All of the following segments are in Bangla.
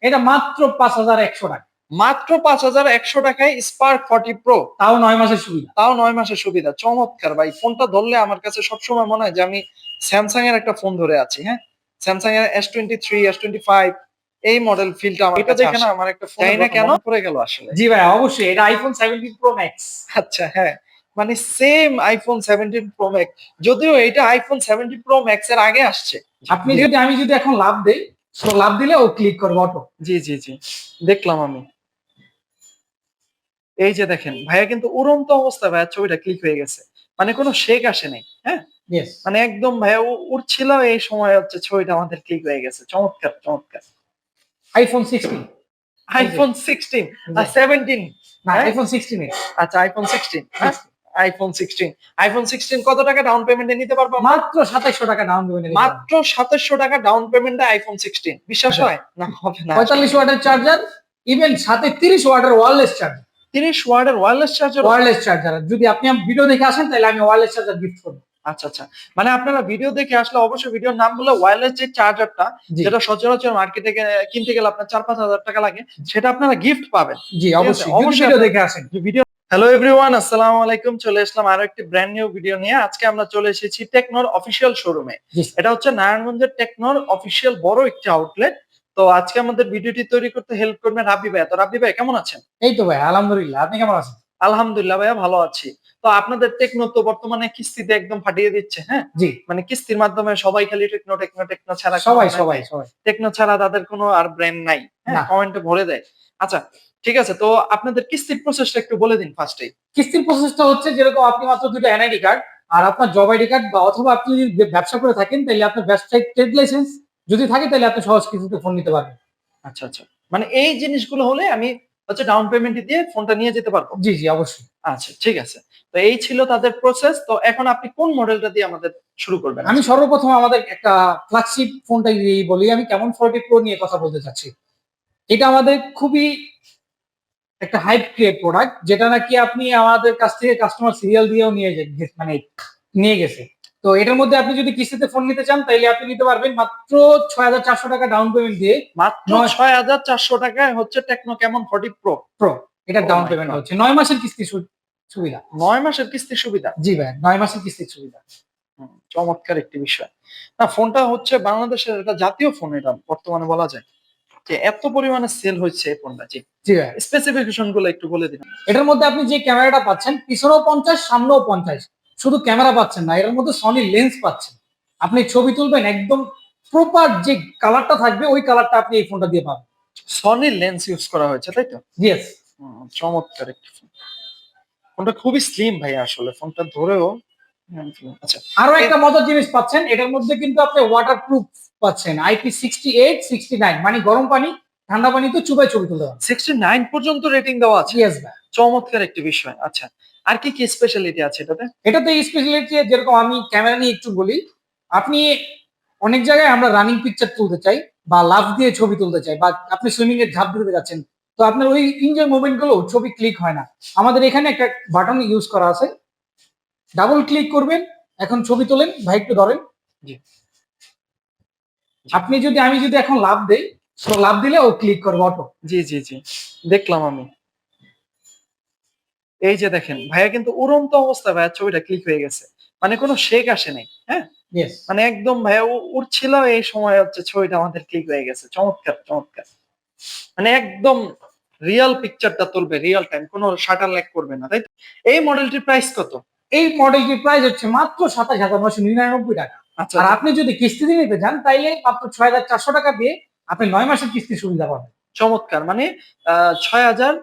এটা মাত্র পাঁচ হাজার একশো টাকা। মাত্র পাঁচ হাজার একশো টাকায় স্পার্ক ফর্টি প্রো তাও নয় মাসের সুবিধা। তাও নয় মাসের সুবিধা। চমৎকার ভাই ফোনটা ধরলে আমার কাছে সবসময় মনে হয় যে আমি স্যামসাং এর একটা ফোন ধরে আছি হ্যাঁ? স্যামসাং এর S twenty three S twenty five এই মডেল ফিলটা আমার এটা দেখে না আমার একটা ফোন না কেন? পড়ে গেল আসলে। জি ভাই অবশ্যই। এটা আইফোন সেভেন্টিন প্রো ম্যাক্স আচ্ছা হ্যাঁ। মানে same iPhone seventeen pro max যদিও এটা আইফোন সেভেন্টিন প্রো ম্যাক্স এর আগে আসছে। আপনি যদি আমি যদি এখন লাভ দেই তো লাভ দিলে ও ক্লিক করবে অটো জি জি জি। দেখলাম আমি। এই যে দেখেন ভাইয়া কিন্তু উড়ন্ত অবস্থায় ভাইয়া ছবিটা ক্লিক হয়ে গেছে। মানে কোনো শেক আসে নাই হ্যাঁ? মানে একদম ভাইয়া উ- উড়ছিল এই সময় হচ্ছে ছবিটা আমাদের ক্লিক হয়ে গেছে। চমৎকার চমৎকার। আইফোন সিক্সটিন আইফোন সিক্সটিন আর সেভেন্টিন না হ্যাঁ? আইফোন সিক্সটিন আচ্ছা iPhone sixteen iPhone sixteen iPhone sixteen কত টাকা ডাউন পেমেন্টে নিতে পারব মাত্র সাতাইশশো টাকা ডাউন পেমেন্ট মাত্র সাতাশশো টাকা ডাউন পেমেন্টে আইফোন সিক্সটিন বিশ্বাস হয়? না হবে না। পঁয়তাল্লিশ ওয়াটের চার্জার ইভেন সাথে তিরিশ ওয়াটের ওয়ারলেস চার্জার তিরিশ ওয়ার্ডের ওয়্যারলেস চার্জার ওয়ারলেস চার্জার যদি আপনি ভিডিও দেখে আসেন তাহলে আমি ওয়ারলেস চার্জার গিফট করব। আচ্ছা আচ্ছা। মানে আপনারা ভিডিও দেখে আসলে অবশ্যই ভিডিওর নাম বলে ওয়্যারলেস যে চার্জারটা যেটা সচরাচর মার্কেটে কিনতে গেলে আপনার চার পাঁচ হাজার টাকা লাগে সেটা আপনারা গিফট পাবেন। জি অবশ্যই। অবশ্যই অবশ্যই দেখে আসেন। ভিডিও হ্যালো এভরিওয়ান আসসালামু আলাইকুম। চলে আসলাম আরও একটি ব্র্যান্ড নিউ ভিডিও নিয়ে। আজকে আমরা চলে এসেছি টেকনোর অফিসিয়াল শোরুমে এটা হচ্ছে নারায়ণগঞ্জের টেকনোর অফিসিয়াল বড় একটি আউটলেট তো আজকে আমাদের ভিডিওটি তৈরি করতে হেল্প করবেন রাব্বি ভাই তো রাব্বি ভাই কেমন আছেন? এই তো ভাই আলহামদুলিল্লাহ। আপনি কেমন আছেন? আলহামদুলিল্লাহ ভাইয়া ভালো আছি। তো আপনাদের টেকনো তো বর্তমানে কিস্তিতে একদম ফাটিয়ে দিচ্ছে হ্যাঁ? জি। মানে কিস্তির মাধ্যমে সবাই খালি টেকনো টেকনো টেকনো ছাড়া সবাই সবাই সবাই। টেকনো ছাড়া তাদের কোনো আর ব্র্যান্ড নাই হ্যাঁ। কমেন্টে ভরে দেয়। আচ্ছা ঠিক আছে? তো আপনাদের কিস্তির প্রসেসটা একটু বলে দিন ফার্স্টেই কিস্তির প্রসেসটা হচ্ছে যেরকম আপনি মাত্র দুটো এনআইডি কার্ড আর আপনার জব আইডি কার্ড বা অথবা আপনি যদি ব্যবসা করে থাকেন তাহলে আপনার ব্যবসায়িক ট্রেড লাইসেন্স যদি থাকে তাহলে আপনি সহজ কিস্তিতে ফোন নিতে পারবেন। আচ্ছা আচ্ছা। মানে এই জিনিসগুলো হলে আমি হচ্ছে ডাউন পেমেন্ট দিয়ে ফোনটা নিয়ে যেতে পারব? জি জি অবশ্যই। আচ্ছা ঠিক আছে। তো এই ছিল তাদের প্রসেস তো এখন আপনি কোন মডেলটা দিয়ে আমাদের শুরু করবেন? আমি সর্বপ্রথম আমাদের একটা ফ্ল্যাগশিপ ফোনটা বলি। আমি কেমন ফোরটি প্রো নিয়ে কথা বলতে চাচ্ছি। এটা আমাদের খুবই একটা হাইপ ক্রিয়েট প্রোডাক্ট যেটা নাকি আপনি আমাদের কাছ থেকে কাস্টমার সিরিয়াল দিয়েও নিয়ে মানে নিয়ে গেছে। তো এটার মধ্যে আপনি যদি কিস্তিতে ফোন নিতে চান তাহলে আপনি নিতে পারবেন মাত্র ছয় হাজার চারশো টাকা ডাউন পেমেন্ট দিয়ে মাত্র ছয় হাজার চারশো টাকায় হচ্ছে টেকনো কেমন ফর্টি প্রো প্রো এটা Oh ডাউন পেমেন্ট হচ্ছে। নয় মাসের কিস্তি সুবিধা। নয় মাসের কিস্তির সুবিধা? জি ভাই নয় মাসের কিস্তির সুবিধা। চমৎকার একটি বিষয়। না ফোনটা হচ্ছে বাংলাদেশের একটা জাতীয় ফোন এটা বর্তমানে বলা যায়। যে এত পরিমাণে সেল হচ্ছে এই ফোনটা জি। স্পেসিফিকেশনগুলো একটু বলে দিন। এটার মধ্যে আপনি যে ক্যামেরাটা পাচ্ছেন পিছনেও পঞ্চাশ সামনেও পঞ্চাশ শুধু ক্যামেরা পাচ্ছেন না এটার মধ্যে সনি লেন্স পাচ্ছেন। আপনি ছবি তুলবেন একদম প্রপার যে কালারটা থাকবে ওই কালারটা আপনি এই ফোনটা দিয়ে পাবেন। সনি লেন্স ইউজ করা হয়েছে তাই তো? ইয়েস হুম, চমৎকার একটি ফোন ফোনটা খুবই স্লিম ভাই আসলে ফোনটা ধরেও আচ্ছা আরও একটা মজার জিনিস পাচ্ছেন এটার মধ্যে কিন্তু আপনি ওয়াটার প্রুফ পাচ্ছেন IP sixty eight sixty nine মানে গরম পানি ঠান্ডা পানি তো চুবাই ছবি তুলতে পারবেন সিক্সটি নাইন পর্যন্ত রেটিং দেওয়া আছে। ইয়েস ভাই চমৎকার একটি বিষয় আচ্ছা আর কি কি স্পেশালিটি আছে এটাতে? এটাতে স্পেশালিটি যেরকম আমি ক্যামেরা নিয়ে একটু বলি আপনি অনেক জায়গায় আমরা রানিং পিকচার তুলতে চাই বা লাভ দিয়ে ছবি তুলতে চাই বা আপনি সুইমিং এর ঝাঁপ দিতে যাচ্ছেন তো আপনার ওই এনজয় মুভমেন্টগুলো ছবি ক্লিক হয় না। আমাদের এখানে একটা বাটন ইউজ করা আছে ডাবল ক্লিক করবেন এখন ছবি তোলেন ভাই একটু ধরেন। আপনি যদি আমি যদি এখন লাভ দেই তো লাভ দিলে ও ক্লিক করবে অটো জি জি জি। দেখলাম আমি। এই যে দেখেন ভাইয়া কিন্তু উড়ন্ত অবস্থা ভাইয়া ছবিটা ক্লিক হয়ে গেছে। মানে কোনো শেক আসে নাই হ্যাঁ? মানে একদম ভাইয়া উ- উড়ছিল এই সময় হচ্ছে ছবিটা আমাদের ক্লিক হয়ে গেছে। চমৎকার চমৎকার। মানে একদম রিয়েল পিকচারটা তুলবে রিয়েল টাইম কোনো শাটার ল্যাক করবে না তাই এই মডেলটির প্রাইস কত? এই মডেলটির প্রাইস হচ্ছে মাত্র সাতাশ হাজার নশো নিরানব্বই টাকা। আচ্ছা আর আপনি যদি কিস্তি দিয়ে নিতে চান তাইলে মাত্র ছয় হাজার চারশো টাকা দিয়ে আপনি নয় মাসের কিস্তির সুবিধা পাবেন। চমৎকার মানে ছয় হাজার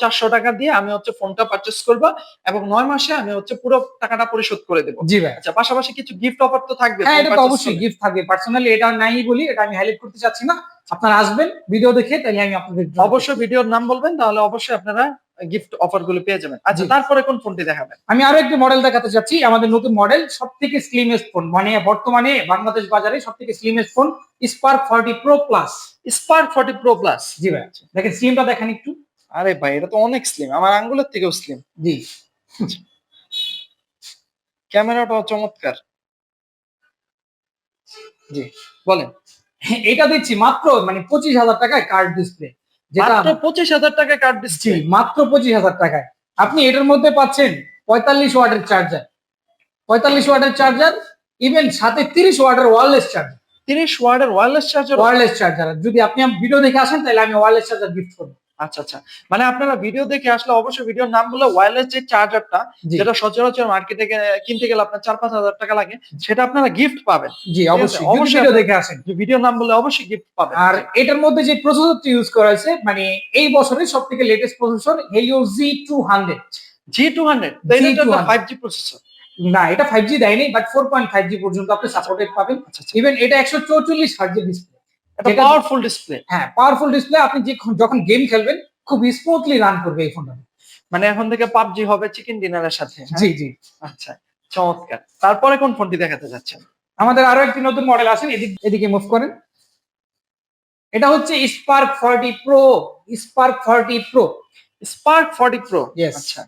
চারশো টাকা। দিয়ে আমি হচ্ছে ফোনটা পারচেস করব এবং নয় মাসে আমি হচ্ছে পুরো টাকাটা পরিশোধ করে দেবো। জি ভাই। আচ্ছা পাশাপাশি কিছু গিফট অফার তো থাকবে হ্যাঁ এটা তো অবশ্যই গিফট থাকবে। পার্সোনালি এটা নাই বলি এটা আমি হাইলাইট করতে চাচ্ছি না। আপনারা আসবেন ভিডিও দেখে তাহলে আমি আপনাদের অবশ্যই ভিডিওর নাম বলবেন তাহলে অবশ্যই আপনারা গিফট অফারগুলো পেয়ে যাবেন। আচ্ছা তারপরে কোন ফোনটি দেখাবেন? আমি আরও একটি মডেল দেখাতে চাচ্ছি আমাদের নতুন মডেল সব থেকে স্লিমেস্ট ফোন মানে বর্তমানে বাংলাদেশ বাজারে সব থেকে slimmest phone Spark forty pro plus Spark forty pro plus জি ভাই। দেখেন স্লিমটা দেখেন একটু। আরে ভাই এটা তো অনেক স্লিম আমার আঙ্গুলের থেকেও স্লিম জি। ক্যামেরাটাও চমৎকার। জি বলেন। এটা দিচ্ছি মাত্র মানে পঁচিশ হাজার টাকায় কার্ড ডিসপ্লে মাত্র পঁচিশ হাজার টাকা কার্ড দিচ্ছি মাত্র পঁচিশ হাজার টাকায়। আপনি এটার মধ্যে পাচ্ছেন পঁয়তাল্লিশ ওয়াটের চার্জার পঁয়তাল্লিশ ওয়াটের চার্জার ইভেন সাথে তিরিশ ওয়াটের ওয়ারলেস চার্জার তিরিশ ওয়ার্ডের ওয়ারলেস চার্জার ওয়ারলেস চার্জার যদি আপনি ভিডিও দেখে আসেন তাহলে আমি ওয়ারলেস চার্জার গিফট করব। আচ্ছা আচ্ছা। মানে আপনারা ভিডিও দেখে আসলে অবশ্যই ভিডিওর নাম বলে ওয়্যারলেস যে চার্জারটা যেটা সচরাচর মার্কেটে কিনতে গেলে আপনার চার পাঁচ হাজার টাকা লাগে সেটা আপনারা গিফট পাবেন। জি অবশ্যই। অবশ্যই ভিডিও দেখে আসেন। যে ভিডিওর নাম বলে অবশ্যই গিফট পাবেন। আর এটার মধ্যে যে প্রসেসরটি ইউজ করা হয়েছে মানে এই বছরের সব থেকে latest processor Helio G two hundred G two hundred G200 five G processor না এটা ফাইভ জি দেয়নি but four point five G পর্যন্ত আপনি সাপোর্টেড পাবেন। আচ্ছা আচ্ছা। ইভেন এটা একশো চৌচল্লিশ হার্জের ডিসপ্লে এটা যেটা- পাওয়ারফুল ডিসপ্লে হ্যাঁ পাওয়ারফুল ডিসপ্লে আপনি যে যখন গেম খেলবেন খুব স্মুথলি রান করবে এই ফোনটা মানে এখন থেকে পাবজি হবে চিকেন ডিনারের সাথে হ্যাঁ? জি জি। আচ্ছা চমৎকার। তারপরে কোন ফোনটি দেখাতে যাচ্ছেন? আমাদের আরও একটি নতুন মডেল আসেন এদিক এদিকে মুভ করেন। এটা হচ্ছে Spark forty pro Spark forty pro Spark forty pro. আচ্ছা।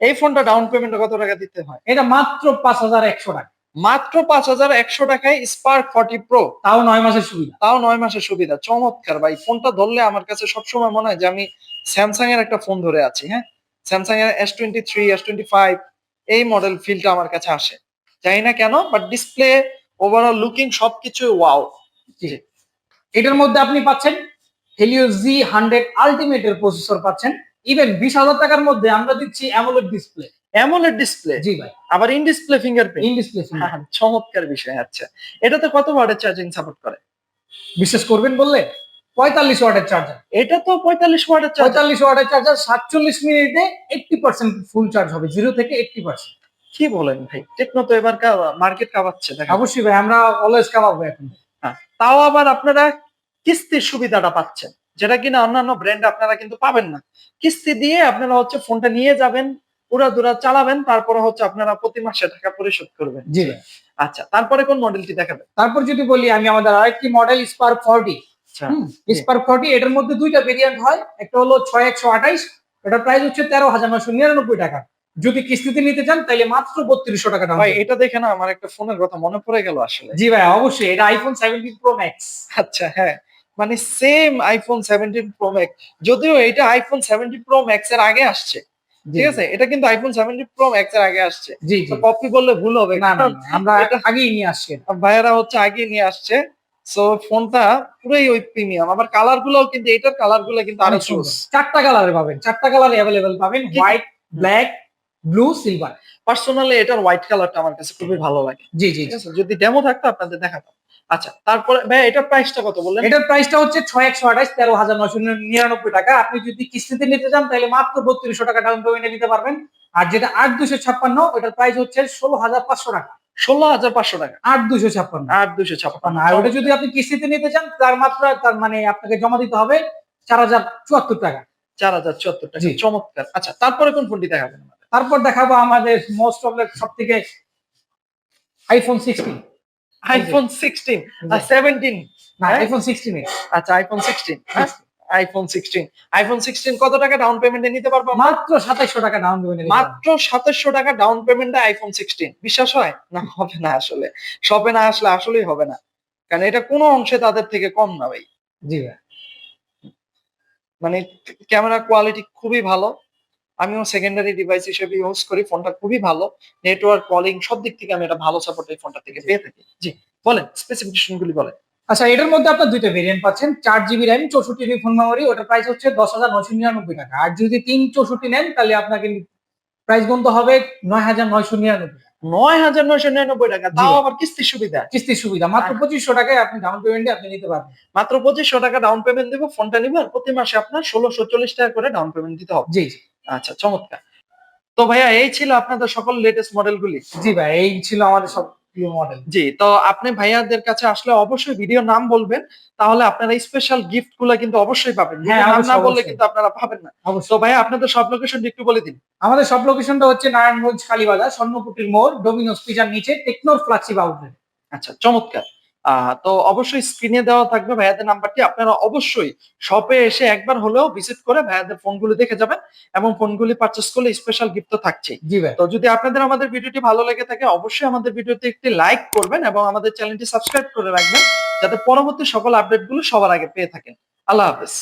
এই ফোনটা ডাউন পেমেন্ট কত টাকা দিতে হয়? এটা মাত্র পাঁচ হাজার একশো টাকা। মাত্র পাঁচ হাজার একশো টাকায় স্পার্ক ফর্টি প্রো তাও নয় মাসের সুবিধা। তাও নয় মাসের সুবিধা। চমৎকার ভাই ফোনটা ধরলে আমার কাছে সবসময় মনে হয় যে আমি স্যামসাং এর একটা ফোন ধরে আছি হ্যাঁ? স্যামসাং এর S twenty three S twenty five এই মডেল ফিলটা আমার কাছে আসে। জানি না কেন বাট ডিসপ্লে ওভারঅল লুকিং সবকিছু ওয়াও এটার মধ্যে আপনি পাচ্ছেন হেলিও জি হান্ড্রেড আলটিমেটের প্রসেসর পাচ্ছেন। ইভেন বিশ হাজার টাকার মধ্যে আমরা দিচ্ছি অ্যামোলেড ডিসপ্লে অ্যামোলেড ডিসপ্লে জি ভাই। আবার in display fingerprint in display চমৎকার বিষয় আচ্ছা। এটাতে কত ওয়াটের চার্জিং সাপোর্ট করে? বিশ্বাস করবেন বললে পঁয়তাল্লিশ ওয়াটের চার্জার এটা তো পঁয়তাল্লিশ ওয়াটের পঁয়তাল্লিশ ওয়াটের চার্জার সাতচল্লিশ মিনিটে এইটটি পার্সেন্ট ফুল চার্জ হবে জিরো থেকে এইটটি পার্সেন্ট কি বলেন ভাই? টেকনো তো এবার মার্কেট কাবাচ্ছে দেখা অবশ্যই ভাই আমরা অলওয়েজ কামাবো এখন। হ্যাঁ, তাও আবার আপনারা কিস্তির সুবিধাটা পাচ্ছেন। যেটা কিনা অন্যান্য ব্র্যান্ড আপনারা কিন্তু পাবেন না। কিস্তি দিয়ে আপনারা হচ্ছে ফোনটা নিয়ে যাবেন উড়া দুরা চালাবেন তারপরে হচ্ছে আপনারা প্রতি মাসে টাকা পরিশোধ করবেন। জি আচ্ছা তারপরে কোন মডেলটি দেখাবেন? তারপর যদি বলি আমি আমাদের আরেকটি model Spark forty Spark forty এটার মধ্যে দুইটা ভেরিয়েন্ট হয়। একটা হলো ছয় একশো আঠাইশ এটার প্রাইস হচ্ছে তেরো হাজার নশো নিরানব্বই টাকা। যদি কিস্তিতে নিতে চান তাহলে মাত্র বত্রিশশো টাকা ভাই এটা দেখে না আমার একটা ফোনের কথা মনে পড়ে গেল আসলে। জি ভাই অবশ্যই এটা আইফোন সেভেন্টিন প্রো ম্যাক্স আচ্ছা হ্যাঁ। মানে same iPhone seventeen pro max যদিও এটা আইফোন সেভেন্টিন প্রো ম্যাক্স এর আগে আসছে। ঠিক আছে? এটা কিন্তু আইফোন সেভেন্টিন প্রো ম্যাক্স এর আগে আসছে। জি জি। কপি বললে ভুল হবে। না আমরা এটা- আগেই নিয়ে আসছি। ভাইয়েরা হচ্ছে আগে নিয়ে আসছে। সো ফোনটা পুরোই ওই প্রিমিয়াম আবার কালার গুলোও কিন্তু এটার কালারগুলো কিন্তু আরও সুন্দর সুন্দর। চারটা কালারে পাবেন। চারটা কালার অ্যাভেলেবেল পাবেন। White black blue silver personally এটার হোয়াইট কালারটা আমার কাছে খুবই ভালো লাগে। জি জি যদি ডেমো থাকতো আপনাদের দেখাতাম। আচ্ছা তারপরে ভাই এটার প্রাইসটা কত বললেন? এটার প্রাইসটা হচ্ছে ছয় একশো আঠাইশ তেরো হাজার নশো নিরানব্বই টাকা। আপনি যদি কিস্তিতে নিতে চান তাহলে মাত্র বত্রিশশো টাকা ডাউন পেমেন্টে নিতে পারবেন। আর যেটা আট দুশো ছাপ্পান্ন ওটার প্রাইস হচ্ছে ষোলো হাজার পাঁচশো টাকা। ষোলো হাজার পাঁচশো টাকা। আট দুশো ছাপ্পান্ন। আট দুশো ছাপ্পান্ন। আর ওটা যদি আপনি কিস্তিতে নিতে চান তার মাত্রা তার মানে আপনাকে জমা দিতে হবে চার হাজার চুয়াত্তর টাকা। চার হাজার চুয়াত্তর টাকা। চমৎকার। আচ্ছা তারপরে কোন ফোনটি দেখাবেন তারপর দেখাবো আমাদের মোস্ট অফ সব থেকে iPhone sixteen iPhone sixteen seventeen না? আইফোন সিক্সটিন আচ্ছা iPhone sixteen iPhone sixteen iPhone sixteen কত টাকা ডাউন পেমেন্টে নিতে পারব? মাত্র সাতাইশশো টাকা ডাউন পেমেন্ট মাত্র সাতাশশো টাকা ডাউন পেমেন্টে আইফোন সিক্সটিন বিশ্বাস হয়? না হবে না আসলে। শপে না আসলে আসলেই হবে না। কারণ এটা কোনো অংশে তাদের থেকে কম না ভাই। জি ভাই। মানে ক্যামেরা কোয়ালিটি খুবই ভালো। আমিও সেকেন্ডারি ডিভাইস হিসেবে ইউজ করি ফোনটা খুবই ভালো। নেটওয়ার্ক কলিং সব দিক থেকে আমি এটা ভালো সাপোর্ট এই ফোনটা থেকে পেয়ে থাকি। জি বলেন স্পেসিফিকেশন গুলি বলেন। আচ্ছা এটার মধ্যে আপনার দুইটা ভেরিয়েন্ট পাচ্ছেন। চার জিবি র্যাম চৌষট্টি জিবি ফোন মেমোরি ওটার প্রাইস হচ্ছে দশ হাজার নয়শো নিরানব্বই টাকা। আর যদি তিন চৌষট্টি নেন তাহলে আপনাকে প্রাইস গুনতে হবে নয় হাজার নয়শো নিরানব্বই নয় হাজার নয়শো নিরানব্বই টাকা। তাও আবার কিস্তির সুবিধা। কিস্তির সুবিধা। মাত্র আচ্ছা। পঁচিশশো টাকায় আপনি ডাউন পেমেন্টে আপনি নিতে পারবেন। মাত্র পঁচিশশো টাকা ডাউন পেমেন্ট দেবো ফোনটা নিবো আর প্রতি মাসে আপনার ষোলোশো চল্লিশ টাকা করে ডাউন পেমেন্ট দিতে হবে। জি জি। আচ্ছা চমৎকার। তো ভাইয়া এই ছিল আপনাদের সকল লেটেস্ট মডেল গুলি জি ভাই এই ছিল আমাদের সব প্রিয় মডেল জি তো আপনি ভাইয়াদের কাছে আসলে অবশ্যই ভিডিও নাম বলবেন তাহলে আপনারা স্পেশাল গিফটগুলো কিন্তু অবশ্যই পাবেন। হ্যাঁ, নাম না বললে কিন্তু আপনারা পাবেন না। তো ভাইয়া আপনাদের সব লোকেশন একটু বলে দিন। আমাদের সব লোকেশনটা হচ্ছে নারায়ণগঞ্জ কালীবাজার স্বর্ণপুটির মোড় ডোমিনোস পিজার নিচে টেকনোর ফ্লাক্সিভ আউটলেট আচ্ছা চমৎকার। তো অবশ্যই স্ক্রিনে দেওয়া থাকবে ভাইয়াদের নাম্বারটি আপনারা অবশ্যই শপে এসে একবার হলেও ভিজিট করে ভাইয়াদের ফোনগুলো দেখে যাবেন এবং ফোনগুলি পারচেস করলে স্পেশাল গিফট তো থাকছেই। জি তো যদি আপনাদের আমাদের ভিডিওটি ভালো লেগে থাকে অবশ্যই আমাদের ভিডিওতে একটি লাইক করবেন এবং আমাদের চ্যানেলটি সাবস্ক্রাইব করে রাখবেন যাতে পরবর্তী সকল আপডেটগুলো সবার আগে পেয়ে থাকেন। আল্লাহ হাফেজ।